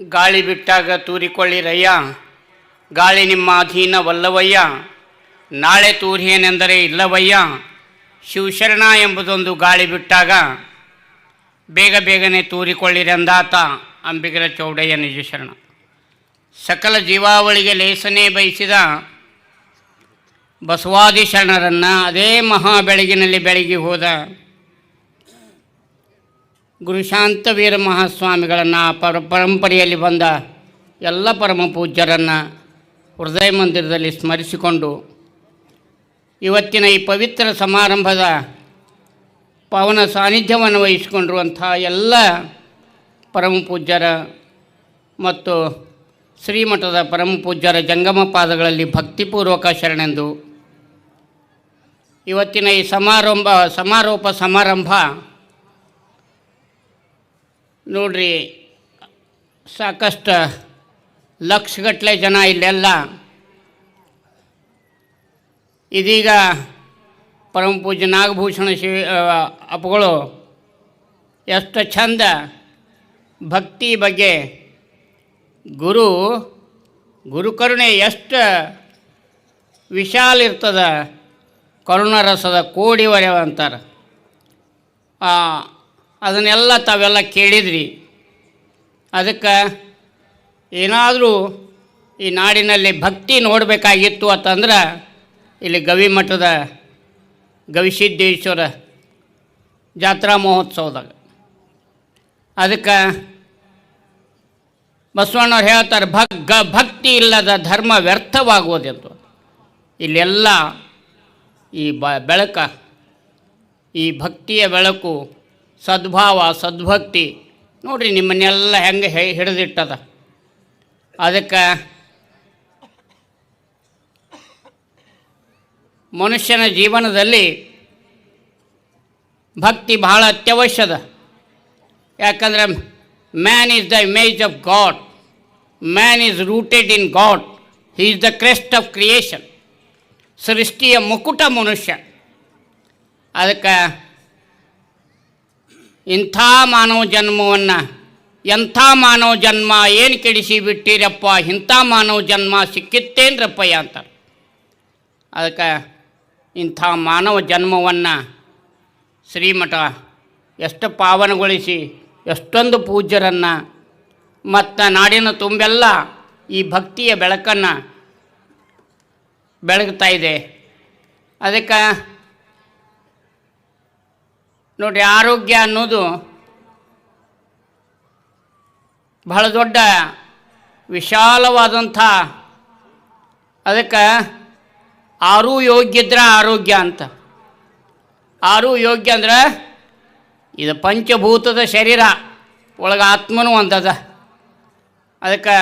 ಗಾಳಿ ಬಿಟ್ಟಾಗ ತೂರಿಕೊಳ್ಳಿರಯ್ಯ ಗಾಳಿ ನಿಮ್ಮ ಅಧೀನವಲ್ಲವಯ್ಯ ನಾಳೆ ತೂರಿಯನೆಂದರೆ ಇಲ್ಲವಯ್ಯ. ಶಿವಶರಣ ಎಂಬುದೊಂದು ಗಾಳಿ ಬಿಟ್ಟಾಗ ಬೇಗ ಬೇಗನೆ ತೂರಿಕೊಳ್ಳಿರೆಂದಾತ ಅಂಬಿಗರ ಚೌಡಯ್ಯ ನಿಜ ಶರಣ ಸಕಲ ಜೀವಾವಳಿಗೆ ಲೇಸನೆ ಬಯಸಿದ ಬಸವಾದಿ ಶರಣರನ್ನು ಅದೇ ಮಹಾ ಬೆಳಗಿನಲ್ಲಿ ಬೆಳಗಿ ಹೋದ ಗುರುಶಾಂತವೀರ ಮಹಾಸ್ವಾಮಿಗಳನ್ನು ಪರ ಪರಂಪರೆಯಲ್ಲಿ ಬಂದ ಎಲ್ಲ ಪರಮ ಪೂಜ್ಯರನ್ನು ಹೃದಯ ಮಂದಿರದಲ್ಲಿ ಸ್ಮರಿಸಿಕೊಂಡು ಇವತ್ತಿನ ಈ ಪವಿತ್ರ ಸಮಾರಂಭದ ಪವನ ಸಾನ್ನಿಧ್ಯವನ್ನು ವಹಿಸಿಕೊಂಡಿರುವಂಥ ಎಲ್ಲ ಪರಮ ಪೂಜ್ಯರ ಮತ್ತು ಶ್ರೀಮಠದ ಪರಮ ಪೂಜ್ಯರ ಜಂಗಮ ಪಾದಗಳಲ್ಲಿ ಭಕ್ತಿಪೂರ್ವಕ ಶರಣೆಂದು ಇವತ್ತಿನ ಈ ಸಮಾರಂಭ ಸಮಾರೋಪ ಸಮಾರಂಭ ನೋಡ್ರಿ, ಸಾಕಷ್ಟು ಲಕ್ಷಗಟ್ಟಲೆ ಜನ ಇಲ್ಲೆಲ್ಲ. ಇದೀಗ ಪರಮ ಪೂಜ್ಯ ನಾಗಭೂಷಣ ಶಿ ಅಪ್ಪಗಳು ಎಷ್ಟು ಚಂದ ಭಕ್ತಿ ಬಗ್ಗೆ ಗುರು ಗುರುಕರುಣೆ ಎಷ್ಟು ವಿಶಾಲ ಇರ್ತದ, ಕರುಣರಸದ ಕೋಡಿ ಅಂತಾರೆ. ಅದನ್ನೆಲ್ಲ ತಾವೆಲ್ಲ ಕೇಳಿದ್ರಿ. ಅದಕ್ಕೆ ಏನಾದರೂ ಈ ನಾಡಿನಲ್ಲಿ ಭಕ್ತಿ ನೋಡಬೇಕಾಗಿತ್ತು ಅಂತಂದ್ರೆ ಇಲ್ಲಿ ಗವಿಮಠದ ಗವಿಸಿದ್ದೇಶ್ವರ ಜಾತ್ರಾ ಮಹೋತ್ಸವದಾಗ. ಅದಕ್ಕೆ ಬಸವಣ್ಣವ್ರು ಹೇಳ್ತಾರೆ ಭಗ್ ಭಕ್ತಿ ಇಲ್ಲದ ಧರ್ಮ ವ್ಯರ್ಥವಾಗುವುದೆಂದು. ಇಲ್ಲೆಲ್ಲ ಈ ಬ, ಬೆಳಕ, ಈ ಭಕ್ತಿಯ ಬೆಳಕು ಸದ್ಭಾವ, ಸದ್ಭಕ್ತಿ. ನೋಡಿರಿ, ನಿಮ್ಮನ್ನೆಲ್ಲ ಹೆಂಗೆ ಹಿಡಿದಿಟ್ಟದ. ಅದಕ್ಕೆ ಮನುಷ್ಯನ ಜೀವನದಲ್ಲಿ ಭಕ್ತಿ ಬಹಳ ಅತ್ಯವಶ್ಯದ. ಯಾಕಂದರೆ man is the image of God man is rooted in God he is the crest of creation ಸೃಷ್ಟಿಯ ಮುಕುಟ ಮನುಷ್ಯ. ಅದಕ್ಕೆ ಇಂಥ ಮಾನವ ಜನ್ಮವನ್ನು, ಎಂಥ ಮಾನವ ಜನ್ಮ ಏನು ಕೆಡಿಸಿ ಬಿಟ್ಟಿರಪ್ಪ, ಇಂಥ ಮಾನವ ಜನ್ಮ ಸಿಕ್ಕಿತ್ತೇನ್ರಪ್ಪಯ್ಯ ಅಂತಾರೆ. ಅದಕ್ಕೆ ಇಂಥ ಮಾನವ ಜನ್ಮವನ್ನು ಶ್ರೀಮಠ ಎಷ್ಟು ಪಾವನಗೊಳಿಸಿ, ಎಷ್ಟೊಂದು ಪೂಜ್ಯರನ್ನು, ಮತ್ತು ನಾಡಿನ ತುಂಬೆಲ್ಲ ಈ ಭಕ್ತಿಯ ಬೆಳಕನ್ನು ಬೆಳಗ್ತಾ ಇದೆ. ಅದಕ್ಕೆ ನೋಡಿರಿ, ಆರೋಗ್ಯ ಅನ್ನೋದು ಬಹಳ ದೊಡ್ಡ ವಿಶಾಲವಾದಂಥ ಅದಕ್ಕೆ ಆರೂ ಯೋಗ್ಯ ಇದ್ರೆ ಆರೋಗ್ಯ ಅಂತ. ಆರೂ ಯೋಗ್ಯ ಅಂದ್ರೆ ಇದು ಪಂಚಭೂತದ ಶರೀರ, ಒಳಗೆ ಆತ್ಮನೂ ಒಂದದ. ಅದಕ್ಕೆ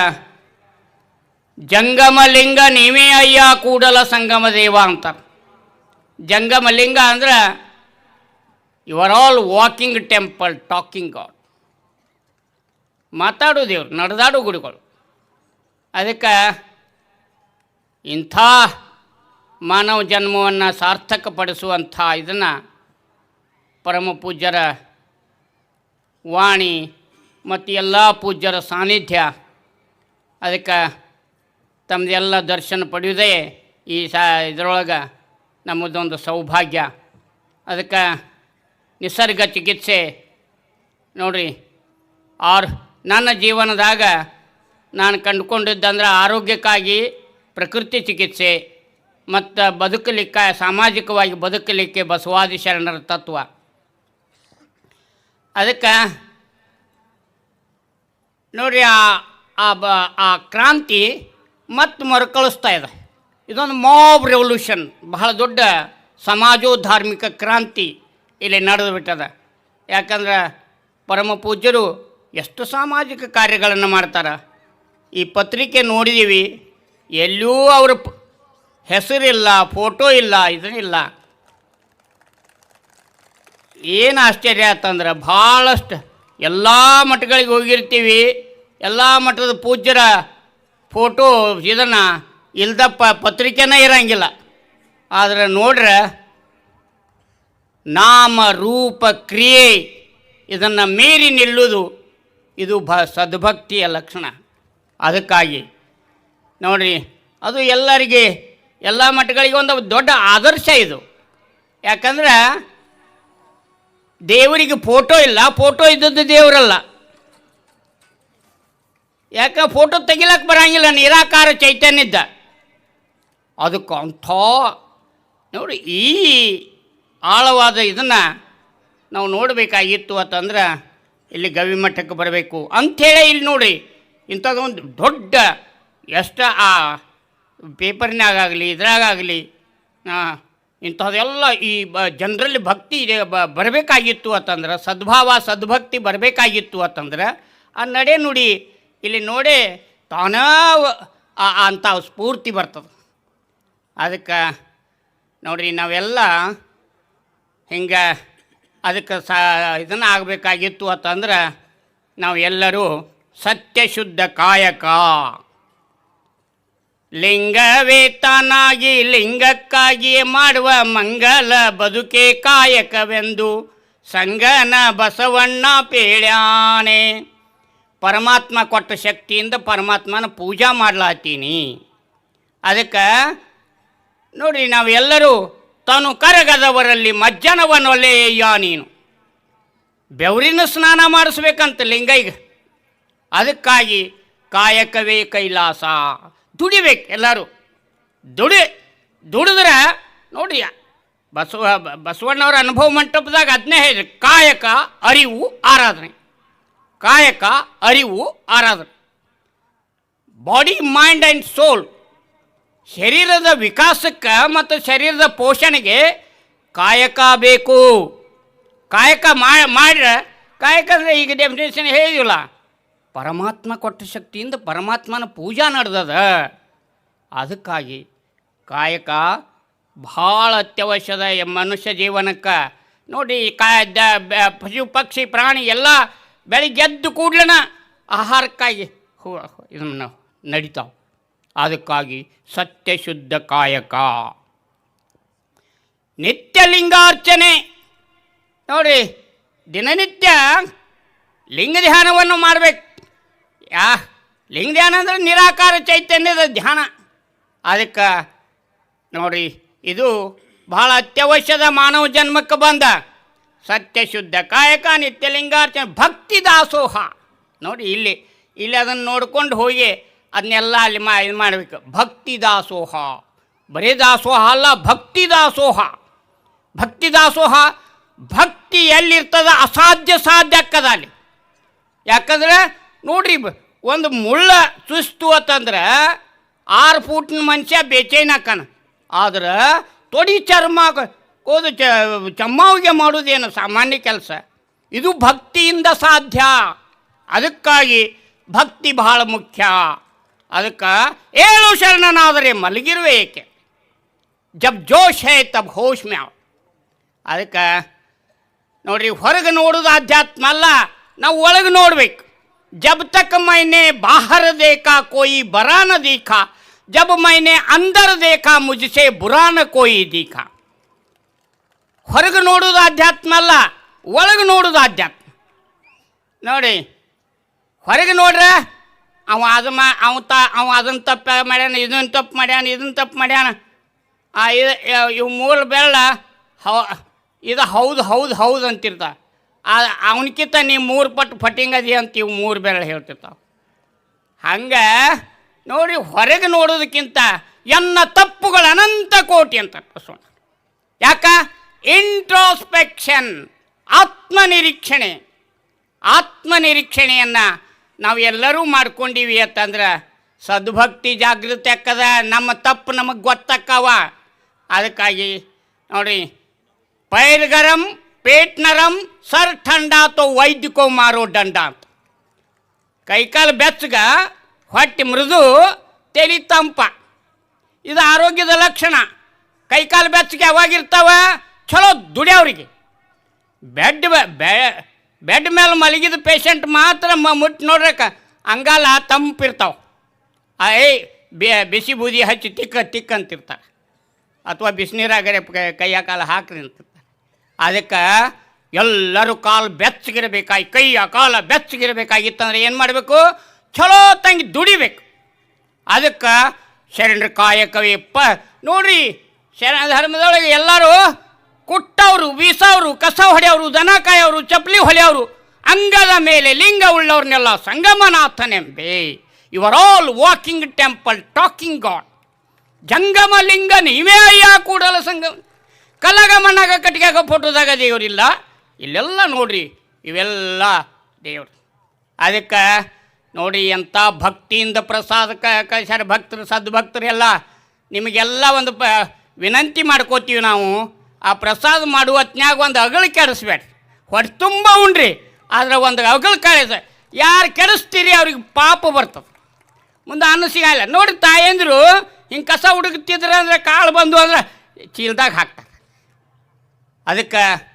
ಜಂಗಮಲಿಂಗ ನೀವೇ ಅಯ್ಯ ಕೂಡಲ ಸಂಗಮ ದೇವ ಅಂತ ಜಂಗಮಲಿಂಗ ಅಂದ್ರೆ you are all walking temple talking God ಮಾತಾಡೋ ದೇವ್ರು, ನಡೆದಾಡೋ ಗುಡಿಗಳು. ಅದಕ್ಕೆ ಇಂಥ ಮಾನವ ಜನ್ಮವನ್ನು ಸಾರ್ಥಕಪಡಿಸುವಂಥ ಇದನ್ನು ಪರಮ ಪೂಜ್ಯರ ವಾಣಿ ಮತ್ತು ಎಲ್ಲ ಪೂಜ್ಯರ ಸಾನ್ನಿಧ್ಯ ಅದಕ್ಕೆ ತಮ್ಮದೆಲ್ಲ ದರ್ಶನ ಪಡೆಯುವುದೇ ಈ ಸಾ ಇದರೊಳಗೆ ನಮ್ಮದೊಂದು ಸೌಭಾಗ್ಯ. ಅದಕ್ಕೆ ನಿಸರ್ಗ ಚಿಕಿತ್ಸೆ. ನೋಡ್ರಿ, ಆರ್, ನನ್ನ ಜೀವನದಾಗ ನಾನು ಕಂಡುಕೊಂಡಿದ್ದಂದ್ರೆ ಆರೋಗ್ಯಕ್ಕಾಗಿ ಪ್ರಕೃತಿ ಚಿಕಿತ್ಸೆ ಮತ್ತು ಬದುಕಲಿಕ್ಕೆ, ಸಾಮಾಜಿಕವಾಗಿ ಬದುಕಲಿಕ್ಕೆ ಬಸವಾದಿ ಶರಣರ ತತ್ವ. ಅದಕ್ಕೆ ನೋಡ್ರಿ, ಆ ಆ ಬ, ಆ ಕ್ರಾಂತಿ ಮತ್ತೆ ಮರುಕಳಿಸ್ತಾ ಇದೆ. ಇದೊಂದು ಮಾಬ್ ರೆವಲ್ಯೂಷನ್ ಬಹಳ ದೊಡ್ಡ ಸಮಾಜೋ ಧಾರ್ಮಿಕ ಕ್ರಾಂತಿ. ಇಲ್ಲಿ ನಡೆದು ಬಿಟ್ಟದ. ಯಾಕಂದ್ರೆ ಪರಮ ಪೂಜ್ಯರು ಎಷ್ಟು ಸಾಮಾಜಿಕ ಕಾರ್ಯಗಳನ್ನು ಮಾಡ್ತಾರೆ. ಈ ಪತ್ರಿಕೆ ನೋಡಿದ್ದೀವಿ ಎಲ್ಲೂ ಅವರು ಹೆಸರಿಲ್ಲ, ಫೋಟೋ ಇಲ್ಲ, ಇದನ್ನಿಲ್ಲ. ಏನು ಆಶ್ಚರ್ಯ ಆತಂದ್ರೆ ಭಾಳಷ್ಟು ಎಲ್ಲ ಮಠಗಳಿಗೆ ಹೋಗಿರ್ತೀವಿ, ಎಲ್ಲ ಮಠದ ಪೂಜ್ಯರ ಫೋಟೋ ಇದನ್ನು ಇಲ್ದಪ್ಪ ಪತ್ರಿಕೆನೇ ಇರೋಂಗಿಲ್ಲ. ಆದರೆ ನೋಡ್ರೆ ನಾಮ ರೂಪ ಕ್ರಿಯೆ. ಇದನ್ನು ಮೀರಿ ನಿಲ್ಲುವುದು ಇದು ಭ ಸದ್ಭಕ್ತಿಯ ಲಕ್ಷಣ. ಅದಕ್ಕಾಗಿ ನೋಡಿರಿ, ಅದು ಎಲ್ಲರಿಗೆ, ಎಲ್ಲ ಮಠಗಳಿಗೆ ಒಂದು ದೊಡ್ಡ ಆದರ್ಶ ಇದು. ಯಾಕಂದ್ರೆ ದೇವರಿಗೆ ಫೋಟೋ ಇಲ್ಲ, ಫೋಟೋ ಇದ್ದದ್ದು ದೇವರಲ್ಲ. ಯಾಕೆ, ಫೋಟೋ ತೆಗಿಲಕ್ಕೆ ಬರಂಗಿಲ್ಲ, ನಿರಾಕಾರ ಚೈತನ್ಯದ್ದ. ಅದಕ್ಕೆ ಅಂಥ ನೋಡಿ ಈ ಆಳವಾದ ಇದನ್ನು ನಾವು ನೋಡಬೇಕಾಗಿತ್ತು ಅಂತಂದ್ರೆ ಇಲ್ಲಿ ಗವಿಮಠಕ್ಕೆ ಬರಬೇಕು ಅಂಥೇಳಿ ಇಲ್ಲಿ ನೋಡಿ. ಇಂಥದ್ದೊಂದು ದೊಡ್ಡ ಎಷ್ಟು ಆ ಪೇಪರ್ನಾಗಾಗಲಿ ಇದ್ರಾಗಲಿ ಇಂಥದ್ದೆಲ್ಲ ಈ ಬ ಜನರಲ್ಲಿ ಭಕ್ತಿ ಇದೆ, ಬ ಬರಬೇಕಾಗಿತ್ತು ಅಂತಂದ್ರೆ, ಸದ್ಭಾವ, ಸದ್ಭಕ್ತಿ ಬರಬೇಕಾಗಿತ್ತು ಅಂತಂದ್ರೆ, ಆ ನಡೆ ನುಡಿ ಇಲ್ಲಿ ನೋಡಿ ತಾನೇ ಅಂಥ ಸ್ಫೂರ್ತಿ ಬರ್ತದೆ. ಅದಕ್ಕೆ ನೋಡಿರಿ ನಾವೆಲ್ಲ ಹಿಂಗೆ ಅದಕ್ಕೆ ಸಾ ಇದನ್ನು ಆಗಬೇಕಾಗಿತ್ತು ಅಂತಂದ್ರೆ ನಾವು ಎಲ್ಲರೂ ಸತ್ಯಶುದ್ಧ ಕಾಯಕ. ಲಿಂಗವೇತನಾಗಿ ಲಿಂಗಕ್ಕಾಗಿ ಮಾಡುವ ಮಂಗಲ ಬದುಕೆ ಕಾಯಕವೆಂದು ಸಂಗನ ಬಸವಣ್ಣ ಪೇಳ್ಯಾನೆ. ಪರಮಾತ್ಮ ಕೊಟ್ಟ ಶಕ್ತಿಯಿಂದ ಪರಮಾತ್ಮನ ಪೂಜಾ ಮಾಡ್ಲಾತೀನಿ ಅದಕ್ಕೆ ನೋಡಿ ನಾವೆಲ್ಲರೂ ತಾನು ಕರಗದವರಲ್ಲಿ ಮಜ್ಜನವನೊಲೆಯ ನೀನು. ಬೆವರಿನ ಸ್ನಾನ ಮಾಡಿಸ್ಬೇಕಂತ ಲಿಂಗೈಗ ಅದಕ್ಕಾಗಿ ಕಾಯಕವೇ ಕೈಲಾಸ. ದುಡಿಬೇಕು ಎಲ್ಲರೂ. ದುಡಿ, ದುಡಿದ್ರೆ ನೋಡಿ, ಬಸವ, ಬಸವಣ್ಣವ್ರ ಅನುಭವ ಮಂಟಪದಾಗ ಅದನ್ನೇ ಹೇಳಿ ಕಾಯಕ, ಅರಿವು, ಆರಾಧನೆ. ಕಾಯಕ, ಅರಿವು, ಆರಾಧನೆ. ಬಾಡಿ ಮೈಂಡ್ ಆ್ಯಂಡ್ ಸೋಲ್ ಶರೀರದ ವಿಕಾಸಕ್ಕೆ ಮತ್ತು ಶರೀರದ ಪೋಷಣೆಗೆ ಕಾಯಕ ಬೇಕು. ಕಾಯಕ ಮಾಡ್ರೆ, ಕಾಯಕ ಅಂದರೆ ಈಗ ಡೆಫಿನೇಷನ್ ಹೇಳಿದಿಲ್ಲ ಪರಮಾತ್ಮ ಕೊಟ್ಟ ಶಕ್ತಿಯಿಂದ ಪರಮಾತ್ಮನ ಪೂಜಾ ನಡೆದದ. ಅದಕ್ಕಾಗಿ ಕಾಯಕ ಭಾಳ ಅತ್ಯವಶ್ಯದ ಮನುಷ್ಯ ಜೀವನಕ್ಕೆ. ನೋಡಿ ಕಾಯ ಪಶು, ಪಕ್ಷಿ, ಪ್ರಾಣಿ ಎಲ್ಲ ಬೆಳಿಗ್ಗೆ ಎದ್ದು ಕೂಡ್ಲನ ಆಹಾರಕ್ಕಾಗಿ ಇದನ್ನು ನಡೀತಾವೆ. ಅದಕ್ಕಾಗಿ ಸತ್ಯಶುದ್ಧ ಕಾಯಕ. ನಿತ್ಯ ಲಿಂಗಾರ್ಚನೆ ನೋಡಿ, ದಿನನಿತ್ಯ ಲಿಂಗ ಧ್ಯಾನವನ್ನು ಮಾಡಬೇಕು. ಯಾ ಲಿಂಗ ಧ್ಯಾನ ಅಂದರೆ ನಿರಾಕಾರ ಚೈತನ್ಯದ ಧ್ಯಾನ. ಅದಕ್ಕೆ ನೋಡಿ, ಇದು ಬಹಳ ಅತ್ಯವಶ್ಯದ ಮಾನವ ಜನ್ಮಕ್ಕೆ ಬಂದ ಸತ್ಯಶುದ್ಧ ಕಾಯಕ ನಿತ್ಯ ಲಿಂಗಾರ್ಚನೆ ಭಕ್ತಿ ದಾಸೋಹ. ನೋಡಿ, ಇಲ್ಲಿ ಇಲ್ಲಿ ಅದನ್ನು ನೋಡ್ಕೊಂಡು ಹೋಗಿ ಅದನ್ನೆಲ್ಲ ಅಲ್ಲಿ ಮಾ ಇದು ಮಾಡಬೇಕು. ಭಕ್ತಿ ದಾಸೋಹ. ಬರೇ ದಾಸೋಹ ಅಲ್ಲ, ಭಕ್ತಿ ದಾಸೋಹ. ಭಕ್ತಿ ದಾಸೋಹ ಭಕ್ತಿ ಎಲ್ಲಿರ್ತದ? ಅಸಾಧ್ಯ ಸಾಧ್ಯ ಅಲ್ಲಿ. ಯಾಕಂದ್ರೆ ನೋಡ್ರಿ ಒಂದು ಮುಳ್ಳ ಸುಸ್ತು ಅಂತಂದ್ರೆ ಆರು ಫೂಟಿನ ಮನುಷ್ಯ ಬೇಚೈನ್ ಹಾಕನ ಆದ್ರೆ ತೊಡಿ ಚರ್ಮ ಓದು ಕೋದು ಚಮ್ಮಾವಿಗೆ ಮಾಡೋದೇನು ಸಾಮಾನ್ಯ ಕೆಲಸ? ಇದು ಭಕ್ತಿಯಿಂದ ಸಾಧ್ಯ. ಅದಕ್ಕಾಗಿ ಭಕ್ತಿ ಬಹಳ ಮುಖ್ಯ. ಅದಕ್ಕೆ ಏಳು ಶರಣನಾದರೆ ಮಲಗಿರುವೆ ಏಕೆ? ಜಬ್ ಜೋಶ್ ಹೇ ತಬ್ ಹೋಶ್ ಮ್ಯಾವ್. ಅದಕ್ಕೆ ನೋಡ್ರಿ, ಹೊರಗೆ ನೋಡೋದು ಆಧ್ಯಾತ್ಮ ಅಲ್ಲ, ನಾವು ಒಳಗೆ ನೋಡ್ಬೇಕು. ಜಬ್ ತಕ್ ಮೈನೆ ಬಾಹರ ದೇಖಾ ಕೋಯಿ ಬರಾನ ದೀಖಾ, ಜಬ್ ಮೈನೆ ಅಂದರ್ ದೇಖಾ ಮುಜಸೆ ಬುರಾನ ಕೋಯಿ ದೀಖಾ. ಹೊರಗೆ ನೋಡೋದು ಆಧ್ಯಾತ್ಮ ಅಲ್ಲ, ಒಳಗೆ ನೋಡೋದು ಆಧ್ಯಾತ್ಮ. ನೋಡಿ, ಹೊರಗೆ ನೋಡ್ರೆ ಅವ ಅದು ಮಾ ಅವ ಅವ ಅದನ್ನು ತಪ್ಪು ಮಾಡ್ಯಾನ, ಇದನ್ನು ತಪ್ಪು ಮಾಡ್ಯಾನ, ಇದನ್ನು ತಪ್ಪು ಮಾಡ್ಯಾನ. ಆ ಇದು ಇವು ಮೂಲ ಬೆಳ್ಳ ಹೌ, ಇದು ಹೌದು ಹೌದು ಹೌದು ಅಂತಿರ್ತ. ಅವನಕ್ಕಿಂತ ನೀವು ಮೂರು ಪಟ್ಟು ಫಟಿಂಗ್ ಅದಿ ಅಂತ ಇವು ಮೂರು ಬೆರಳು ಹೇಳ್ತಿರ್ತಾವೆ. ಹಂಗೆ ನೋಡಿ ಹೊರಗೆ ನೋಡೋದಕ್ಕಿಂತ ಎನ್ನ ತಪ್ಪುಗಳು ಅನಂತ ಕೋಟಿ ಅಂತ ಸೋಣ ಯಾಕ? ಇಂಟ್ರೋಸ್ಪೆಕ್ಷನ್ ಆತ್ಮನಿರೀಕ್ಷಣೆ. ಆತ್ಮನಿರೀಕ್ಷಣೆಯನ್ನು ನಾವು ಎಲ್ಲರೂ ಮಾಡ್ಕೊಂಡಿವಿ ಅಂತಂದ್ರೆ ಸದ್ಭಕ್ತಿ ಜಾಗೃತಿ ಅಕ್ಕದ ನಮ್ಮ ತಪ್ಪು ನಮಗೆ ಗೊತ್ತಕ್ಕವ. ಅದಕ್ಕಾಗಿ ನೋಡಿ, ಪೈರ್ಗರಂ ಪೇಟ್ನರಂ ಪೇಟ್ ನರಂ ಸರ್ ಠಂಡ ತೋ ವೈದ್ಯಕೋ ಮಾರೋ ದಂಡ ಅಂತ ಕೈಕಾಲು ಬೆಚ್ಚಗ, ಹೊಟ್ಟೆ ಮೃದು, ತೆಲಿ ತಂಪ. ಇದು ಆರೋಗ್ಯದ ಲಕ್ಷಣ. ಕೈಕಾಲು ಬೆಚ್ಚಗೆ ಯಾವಾಗಿರ್ತಾವ? ಚಲೋ ದುಡಿಯವ್ರಿಗೆ. ಬೆಡ್ ಬೆ ಬೆಡ್ ಮೇಲೆ ಮಲಗಿದ ಪೇಷಂಟ್ ಮಾತ್ರ ಮ ಮುಟ್ಟು ನೋಡ್ರಕ್ಕ. ಅಂಗಾಲ ತಂಪಿರ್ತಾವೆ. ಏಯ್, ಬಿ, ಬಿಸಿ ಬೂದಿ ಹಚ್ಚಿ ತಿಕ್ಕ ತಿಕ್ಕ ಅಂತಿರ್ತಾರೆ. ಅಥವಾ ಬಿಸಿನೀರಾಗರೆ ಕೈಯ ಕಾಲು ಹಾಕ್ರಿ ಅಂತಿರ್ತಾರೆ. ಅದಕ್ಕೆ ಎಲ್ಲರೂ ಕಾಲು ಬೆಚ್ಚಗಿರಬೇಕಾಗಿ ಕೈಯ ಕಾಲ ಬೆಚ್ಚಗಿರಬೇಕಾಗಿತ್ತಂದ್ರೆ ಏನು ಮಾಡಬೇಕು? ಚಲೋ ತಂಗಿ ದುಡಿಬೇಕು. ಅದಕ್ಕೆ ಶರಣರ ಪ, ನೋಡ್ರಿ, ಶರಣ ಧರ್ಮದೊಳಗೆ ಎಲ್ಲರೂ ಕುಟ್ಟವರು, ಬೀಸವರು ಕಸ ಹೊಡೆಯವರು, ದನ ಕಾಯೋರು ಚಪ್ಪಲಿ ಹೊಲೆಯವರು, ಅಂಗದ ಮೇಲೆ ಲಿಂಗ ಉಳ್ಳವ್ರನ್ನೆಲ್ಲ ಸಂಗಮನಾಥನೆಂಬೆ. ಇವರ್ all walking temple talking God ಜಂಗಮ ಲಿಂಗ ನೀವೇ ಅಯ್ಯ, ಕೂಡಲ ಸಂಗಮ. ಕಲಗಮನಾಗ ಕಟ್ಟಿಗೆಗ ಫೋಟೋದಾಗ ದೇವರಿಲ್ಲ. ಇಲ್ಲೆಲ್ಲ ನೋಡ್ರಿ, ಇವೆಲ್ಲ ದೇವರು. ಅದಕ್ಕೆ ನೋಡಿ ಎಂಥ ಭಕ್ತಿಯಿಂದ ಪ್ರಸಾದ ಕಳಿಸ್ಯಾರ ಭಕ್ತರು, ಸದ್ಭಕ್ತರೆಲ್ಲ, ನಿಮಗೆಲ್ಲ ಒಂದು ಪ, ವಿನಂತಿ ಮಾಡ್ಕೋತೀವಿ ನಾವು. ಆ ಪ್ರಸಾದ ಮಾಡುವ ಒಂದು ಅಗಳು ಕೆಡಿಸ್ಬೇಡ್ರಿ. ಹೊಟ್ಟೆ ತುಂಬ ಉಣ್ರಿ ಆದರೆ ಒಂದು ಅಗಳು ಕಳಿಸ ಯಾರು ಕೆಡಿಸ್ತೀರಿ ಅವ್ರಿಗೆ ಪಾಪ ಬರ್ತದೆ. ಮುಂದೆ ಅನ್ನ ಸಿಗಲ್ಲ ನೋಡಿ ತಾಯಂದ್ರು ಹಿಂಗೆ ಕಸ ಹುಡುಕ್ತಿದ್ರೆ ಅಂದ್ರೆ ಕಾಳು ಬಂದು ಅಂದ್ರೆ ಚೀಲದಾಗ ಹಾಕ್ತಾರೆ. ಅದಕ್ಕೆ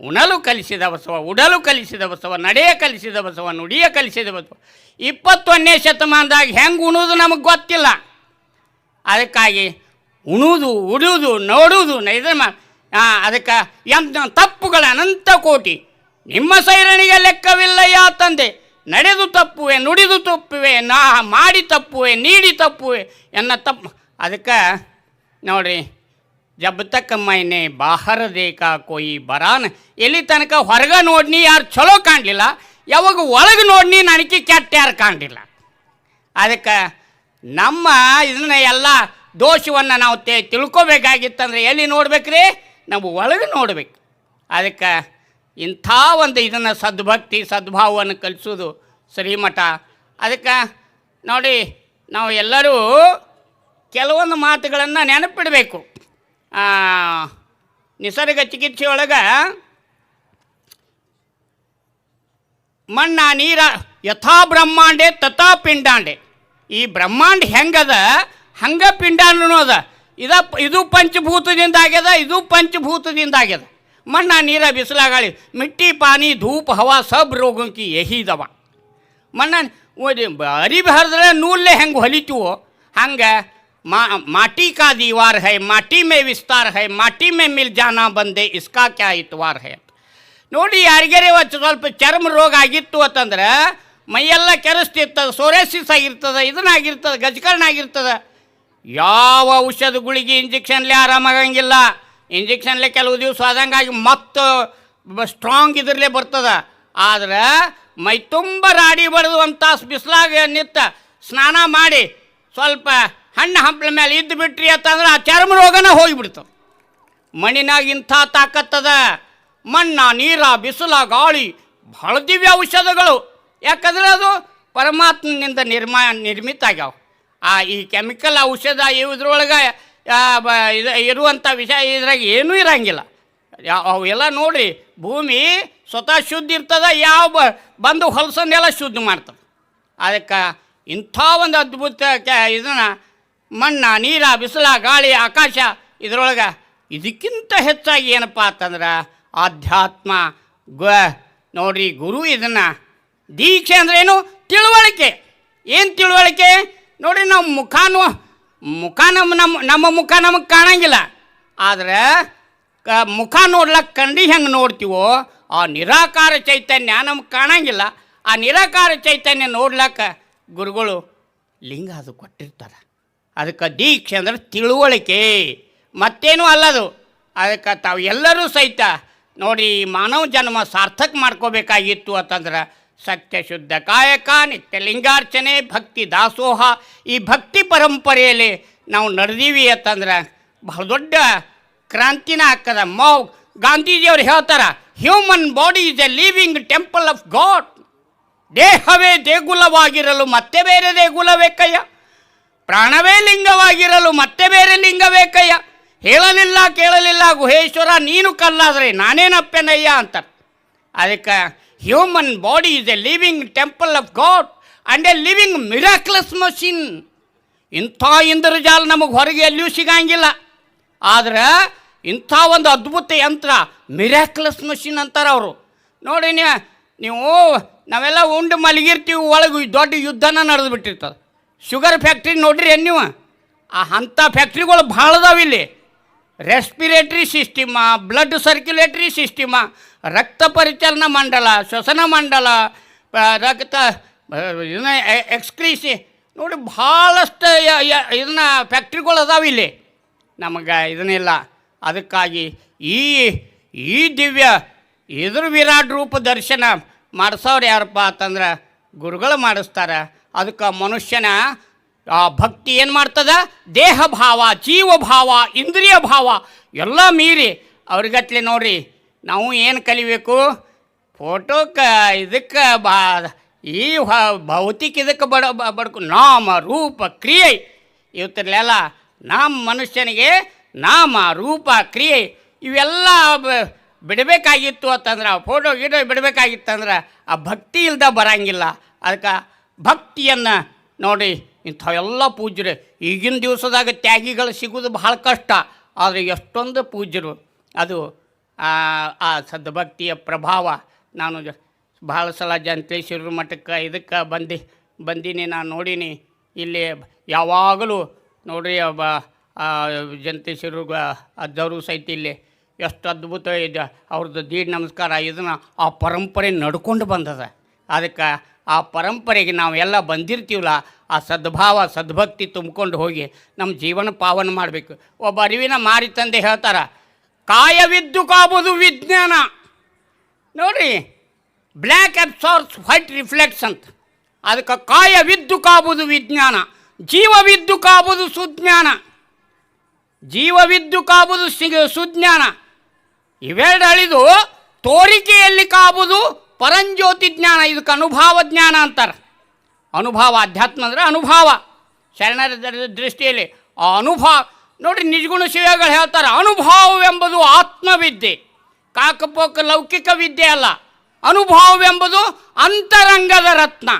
ಉಣಲು ಕಲಿಸಿದ ಬಸವ, ಉಡಲು ಕಲಿಸಿದ ಬಸವ, ನಡೆಯ ಕಲಿಸಿದ ಬಸವ, ನುಡಿಯ ಕಲಿಸಿದ ಬಸವ. ಇಪ್ಪತ್ತೊಂದನೇ ಶತಮಾನದಾಗ ಹೆಂಗೆ ಉಣೋದು ನಮಗೆ ಗೊತ್ತಿಲ್ಲ. ಅದಕ್ಕಾಗಿ ಉಣುವುದು ಉಡುವುದು ನೋಡುವುದು ಇದನ್ನು ಅದಕ್ಕೆ ಎಂತ ತಪ್ಪುಗಳ ಅನಂತ ಕೋಟಿ. ನಿಮ್ಮ ಸೈರಣಿಗೆ ಲೆಕ್ಕವಿಲ್ಲಯ್ಯ ತಂದೆ. ನಡೆದು ತಪ್ಪುವೆ, ನುಡಿದು ತಪ್ಪುವೆ, ನಾ ಮಾಡಿ ತಪ್ಪುವೆ, ನೀಡಿ ತಪ್ಪುವೆ ಎನ್ನ ತಪ್ಪು ಅದಕ್ಕೆ ನೋಡ್ರಿ, ಜಬ್ ತಕ್ಕ ಮೈನೆ ಬಾಹರ ದೇಕಾ ಕೊಯಿ ಬರಾನ. ಎಲ್ಲಿ ತನಕ ಹೊರಗೆ ನೋಡ್ನಿ ಯಾರು ಚಲೋ ಕಾಣಲಿಲ್ಲ, ಯಾವಾಗ ಒಳಗೆ ನೋಡ್ನಿ ನನಗೆ ಕೆಟ್ಟ ಯಾರು ಕಾಣಲಿಲ್ಲ. ಅದಕ್ಕೆ ನಮ್ಮ ಇದನ್ನ ಎಲ್ಲ ದೋಷವನ್ನು ನಾವು ತಿಳ್ಕೊಬೇಕಾಗಿತ್ತಂದ್ರೆ ಎಲ್ಲಿ ನೋಡ್ಬೇಕ್ರಿ? ನಾವು ಒಳಗೆ ನೋಡಬೇಕು. ಅದಕ್ಕೆ ಇಂಥ ಒಂದು ಇದನ್ನು ಸದ್ಭಕ್ತಿ, ಸದ್ಭಾವವನ್ನು ಕಲಿಸೋದು ಶ್ರೀಮಠ. ಅದಕ್ಕೆ ನೋಡಿ, ನಾವು ಎಲ್ಲರೂ ಕೆಲವೊಂದು ಮಾತುಗಳನ್ನು ನೆನಪಿಡಬೇಕು. ನಿಸರ್ಗ ಚಿಕಿತ್ಸೆ ಒಳಗೆ ಮಣ್ಣ, ನೀರ, ಯಥಾ ಬ್ರಹ್ಮಾಂಡೆ, ತಥಾ ಪಿಂಡಾಂಡೆ. ಈ ಬ್ರಹ್ಮಾಂಡ ಹೆಂಗದ? ಹಂಗ ಪಿಂಡಾಂಡನೂ ಅದ. ಇದ ಇದು ಪಂಚಭೂತದಿಂದ ಆಗ್ಯದ, ಇದು ಪಂಚಭೂತದಿಂದ ಆಗ್ಯದ. ಮಣ್ಣ, ನೀರ ಬಿಸಿಲಾಗಾಳಿ ಮಿಟ್ಟಿ, ಪಾನಿ, ಧೂಪ, ಹವಾ, ಸಬ್ ರೋಗಂಕಿ ಯಹಿ ದವ ಮಣ್ಣ ಅರಿಬಿ ಹರಿದ್ರೆ ನೂಲ್ಲೇ ಹೆಂಗೆ ಹೊಲಿತೀವೋ, ಹಂಗೆ ಮಾ ಮಾಟಿ ಕಾ ದೀವಾರ್ ಹೈ, ಮಾಟಿ ಮೇ ವಿಸ್ತಾರ ಹೈ, ಮಾಟಿ ಮೇ ಮಿಲ್ ಜಾನಾ ಬಂದೆ, ಇಸ್ಕಾ ಕ್ಯಾ ಇತ್ವಾರ್ ಹೈ ಅಂತ. ನೋಡಿ, ಯಾರಿಗಾರೆ ಒಂದು ಸ್ವಲ್ಪ ಚರ್ಮ ರೋಗ ಆಗಿತ್ತು ಅಂತಂದ್ರೆ ಮೈಯೆಲ್ಲ ಕೆರೆಸ್ತಿರ್ತದೆ ಸೋರೆಸಿಸ್ ಆಗಿರ್ತದೆ, ಇದನ್ನಾಗಿರ್ತದೆ, ಗಜಕರ್ಣ ಆಗಿರ್ತದೆ ಯಾವ ಔಷಧ ಗುಳಿಗೆ ಇಂಜೆಕ್ಷನ್ಲೆ ಆರಾಮಾಗಂಗಿಲ್ಲ ಇಂಜೆಕ್ಷನ್ಲೆ ಕೆಲವು ದಿವಸ ಆದಂಗಾಗಿ ಮತ್ತು ಸ್ಟ್ರಾಂಗ್ ಇದ್ರಲ್ಲೇ ಬರ್ತದೆ. ಆದ್ರೆ ಮೈ ತುಂಬ ರಾಡಿ ಬಡಿದು ಒಂದು ತಾಸು ಬಿಸಿಲಾಗ ನಿತ್ತ ಸ್ನಾನ ಮಾಡಿ ಸ್ವಲ್ಪ ಹಣ್ಣು ಹಂಪಲ ಮೇಲೆ ಇದ್ದು ಬಿಟ್ರಿ ಅಂತಂದ್ರೆ ಆ ಚರ್ಮ ರೋಗನ ಹೋಗಿಬಿಡ್ತು. ಮಣ್ಣಿನಾಗ ಇಂಥ ತಾಕತ್ತದ ಮಣ್ಣ, ನೀರ, ಬಿಸಿಲ, ಗಾಳಿ ಬಹಳ ದಿವ್ಯ ಔಷಧಗಳು. ಯಾಕಂದ್ರೆ ಅದು ಪರಮಾತ್ಮನಿಂದ ನಿರ್ಮಾ ನಿರ್ಮಿತ ಆಗ್ಯಾವ. ಆ, ಈ ಕೆಮಿಕಲ್ ಔಷಧ ಇದ್ರೊಳಗೆ ಇದು ಇರುವಂಥ ವಿಷಯ ಇದ್ರಾಗ ಏನೂ ಇರಂಗಿಲ್ಲ. ಅವೆಲ್ಲ ನೋಡಿ ಭೂಮಿ ಸ್ವತಃ ಶುದ್ಧ ಇರ್ತದ, ಯಾವ ಬ- ಬಂದು ಹೊಲಸನ್ನೆಲ್ಲ ಶುದ್ಧ ಮಾಡ್ತದೆ. ಅದಕ್ಕೆ ಇಂಥ ಒಂದು ಅದ್ಭುತ ಕೆ, ಇದನ್ನು, ಮಣ್ಣ, ನೀರ, ಬಿಸಿಲ, ಗಾಳಿ, ಆಕಾಶ ಇದರೊಳಗೆ ಇದಕ್ಕಿಂತ ಹೆಚ್ಚಾಗಿ ಏನಪ್ಪ ಅಂತಂದ್ರೆ ಆಧ್ಯಾತ್ಮ, ಗ, ನೋಡಿರಿ, ಗುರು ಇದನ್ನು ದೀಕ್ಷೆ ಅಂದ್ರೇನು ತಿಳುವಳಿಕೆ. ಏನು ತಿಳುವಳಿಕೆ? ನೋಡಿ ನಮ್ಮ ಮುಖಾನು ಮುಖ ನಮ್ಮ ನಮ್ಮ ನಮ್ಮ ಮುಖ ನಮಗೆ ಕಾಣಂಗಿಲ್ಲ. ಆದರೆ ಕ, ಮುಖ ನೋಡ್ಲಕ್ಕೆ ಕಂಡಿ ಹೆಂಗೆ ನೋಡ್ತೀವೋ, ಆ ನಿರಾಕಾರ ಚೈತನ್ಯ ನಮ್ಗೆ ಕಾಣಂಗಿಲ್ಲ. ಆ ನಿರಾಕಾರ ಚೈತನ್ಯ ನೋಡ್ಲಕ್ಕ ಗುರುಗಳು ಲಿಂಗ ಅದು ಕೊಟ್ಟಿರ್ತಾರೆ. ಅದಕ್ಕೆ ದೀಕ್ಷೆ ಅಂದ್ರೆ ತಿಳುವಳಿಕೆ. ಮತ್ತೇನೂ ಅಲ್ಲದು. ಅದಕ್ಕೆ ತಾವು ಎಲ್ಲರೂ ಸಹಿತ ನೋಡಿ ಮಾನವ ಜನ್ಮ ಸಾರ್ಥಕ ಮಾಡ್ಕೋಬೇಕಾಗಿತ್ತು ಅಂತಂದ್ರೆ ಸತ್ಯ ಶುದ್ಧ ಕಾಯಕ, ನಿತ್ಯ ಲಿಂಗಾರ್ಚನೆ, ಭಕ್ತಿ ದಾಸೋಹ, ಈ ಭಕ್ತಿ ಪರಂಪರೆಯಲ್ಲಿ ನಾವು ನಡೆದೀವಿ ಅಂತಂದ್ರೆ ಬಹಳ ದೊಡ್ಡ ಕ್ರಾಂತಿನ ಹಾಕದ ಮೋ ಗಾಂಧೀಜಿಯವರು ಹೇಳ್ತಾರ human body is a living temple of God ದೇಹವೇ ದೇಗುಲವಾಗಿರಲು ಮತ್ತೆ ಬೇರೆ ದೇಗುಲ ಬೇಕಯ್ಯ ಪ್ರಾಣವೇ ಲಿಂಗವಾಗಿರಲು ಮತ್ತೆ ಬೇರೆ ಲಿಂಗ ಬೇಕಯ್ಯ ಹೇಳಲಿಲ್ಲ, ಕೇಳಲಿಲ್ಲ, ಗುಹೇಶ್ವರ, ನೀನು ಕಲ್ಲಾದರೆ ನಾನೇನಪ್ಪೆನಯ್ಯ ಅಂತ ಅದಕ್ಕೆ human body is a living temple of God and a living miraculous machine ಇಂಥ ಇಂದ್ರಜಾಲ ನಮಗೆ ಹೊರಗೆ ಎಲ್ಲಿಯೂ ಸಿಗಂಗಿಲ್ಲ. ಆದರೆ ಇಂಥ ಒಂದು ಅದ್ಭುತ ಯಂತ್ರ ಮಿರಾಕ್ಲಸ್ ಮಷಿನ್ ಅಂತಾರೆ ಅವರು. ನೋಡಿ ನೀವು ನೀವು ನಾವೆಲ್ಲ ಉಂಡು ಮಲಗಿರ್ತೀವಿ, ಒಳಗೆ ದೊಡ್ಡ ಯುದ್ಧನ ನಡೆದು ಬಿಟ್ಟಿರ್ತದೆ ಶುಗರ್ ಫ್ಯಾಕ್ಟ್ರಿ ನೋಡ್ರಿ ನೀವು? ಆ ಅಂಥ ಫ್ಯಾಕ್ಟ್ರಿಗಳು ಭಾಳ ಅದಾವ ಇಲ್ಲಿ. ರೆಸ್ಪಿರೇಟ್ರಿ ಸಿಸ್ಟಿಮ ಬ್ಲಡ್ ಸರ್ಕ್ಯುಲೇಟ್ರಿ ಸಿಸ್ಟಿಮ ರಕ್ತ ಪರಿಚಲನ ಮಂಡಲ, ಶ್ವಸನ ಮಂಡಲ ರಕ್ತ ಇದನ್ನ ಎಕ್ಸ್ಕ್ರೀಸಿ ನೋಡಿ ಭಾಳಷ್ಟು ಇದನ್ನ ಫ್ಯಾಕ್ಟ್ರಿಗಳು ಅದಾವ ಇಲ್ಲಿ. ನಮಗೆ ಇದನ್ನಿಲ್ಲ ಅದಕ್ಕಾಗಿ ಈ ಈ ದಿವ್ಯ ಇದ್ರ ವಿರಾಟ್ ರೂಪ ದರ್ಶನ ಮಾಡಿಸೋರು ಯಾರಪ್ಪ ಅಂತಂದ್ರೆ ಗುರುಗಳು ಮಾಡಿಸ್ತಾರೆ. ಅದಕ್ಕೆ ಮನುಷ್ಯನ ಆ ಭಕ್ತಿ ಏನು ಮಾಡ್ತದ? ದೇಹ ಭಾವ ಜೀವ ಭಾವ ಇಂದ್ರಿಯ ಭಾವ ಎಲ್ಲ ಮೀರಿ ಅವ್ರಿಗತ್ಲೆ ನೋಡ್ರಿ, ನಾವು ಏನು ಕಲಿಬೇಕು? ಫೋಟೋಕ್ಕೆ ಇದಕ್ಕೆ ಬಾ, ಈ ಭೌತಿಕ ಇದಕ್ಕೆ ಬಡ ಬಡ್ಕು, ನಾಮ, ರೂಪ, ಕ್ರಿಯೆ ಇವತ್ತಿರಲಿಲ್ಲ ನಮ್ಮ ಮನುಷ್ಯನಿಗೆ ನಾಮ, ರೂಪ, ಕ್ರಿಯೆ ಇವೆಲ್ಲ ಬಿಡಬೇಕಾಗಿತ್ತು ಅಂತಂದ್ರೆ ಫೋಟೋ ಗೀಟೋ ಬಿಡಬೇಕಾಗಿತ್ತಂದ್ರೆ ಆ ಭಕ್ತಿ ಇಲ್ದ ಬರಂಗಿಲ್ಲ. ಅದಕ್ಕೆ ಭಕ್ತಿಯನ್ನು ನೋಡಿ ಇಂಥವೆಲ್ಲ ಪೂಜ್ಯರು ಈಗಿನ ದಿವಸದಾಗ ತ್ಯಾಗಿಗಳು ಸಿಗೋದು ಬಹಳ ಕಷ್ಟ. ಆದರೆ ಎಷ್ಟೊಂದು ಪೂಜ್ಯರು ಅದು ಆ ಸದ್ಭಕ್ತಿಯ ಪ್ರಭಾವ. ನಾನು ಭಾಳ ಸಲ ಜಂತೇಶ್ವರ ಮಠಕ್ಕೆ ಇದಕ್ಕೆ ಬಂದು, ಬಂದೀನಿ, ನಾನು ನೋಡೀನಿ. ಇಲ್ಲಿ ಯಾವಾಗಲೂ ನೋಡ್ರಿ ಒಬ್ಬ ಜಂತೇಶ್ವರ ಅದ್ದವರು ಸಹಿತ ಇಲ್ಲಿ ಎಷ್ಟು ಅದ್ಭುತ ಇದೆ. ಅವ್ರದ್ದು ದೀಡ್ ನಮಸ್ಕಾರ ಇದನ್ನು ಆ ಪರಂಪರೆ ನಡ್ಕೊಂಡು ಬಂದದ. ಅದಕ್ಕೆ ಆ ಪರಂಪರೆಗೆ ನಾವೆಲ್ಲ ಬಂದಿರ್ತೀವಲ್ಲ, ಆ ಸದ್ಭಾವ, ಸದ್ಭಕ್ತಿ ತುಂಬಿಕೊಂಡು ಹೋಗಿ ನಮ್ಮ ಜೀವನ ಪಾವನ ಮಾಡಬೇಕು. ಒಬ್ಬ ಅರಿವಿನ ಮಾರಿ ತಂದೆ ಹೇಳ್ತಾರೆ, ಕಾಯವಿದ್ದು ಕಾಬೋದು ವಿಜ್ಞಾನ. ನೋಡ್ರಿ ಬ್ಲ್ಯಾಕ್ ಅಬ್ಸಾರ್ಸ್ ವೈಟ್ ರಿಫ್ಲೆಕ್ಟ್ಸ್ ಅಂತ. ಅದಕ್ಕೆ ಕಾಯವಿದ್ದು ಕಾಬೋದು ವಿಜ್ಞಾನ, ಜೀವವಿದ್ದು ಕಾಬೋದು ಸುಜ್ಞಾನ. ಜೀವವಿದ್ದು ಕಾಬುದು ಸುಜ್ಞಾನ. ಇವೆರಡು ಅಳಿದು ತೋರಿಕೆಯಲ್ಲಿ ಕಾಬುದು ಪರಂಜ್ಯೋತಿ ಜ್ಞಾನ, ಇದಕ್ಕೆ ಅನುಭಾವ ಜ್ಞಾನ ಅಂತಾರೆ. ಅನುಭಾವ ಅಧ್ಯಾತ್ಮ ಅಂದರೆ ಅನುಭಾವ. ಶರಣರ ದೃಷ್ಟಿಯಲ್ಲಿ ಆ ಅನುಭಾವ ನೋಡಿ, ನಿಜಗುಣ ಶಿವಗಳು ಹೇಳ್ತಾರೆ, ಅನುಭಾವವೆಂಬುದು ಆತ್ಮವಿದ್ಯೆ. ಕಾಕಪೋಕ ಲೌಕಿಕ ವಿದ್ಯೆ ಅಲ್ಲ. ಅನುಭಾವವೆಂಬುದು ಅಂತರಂಗದ ರತ್ನ.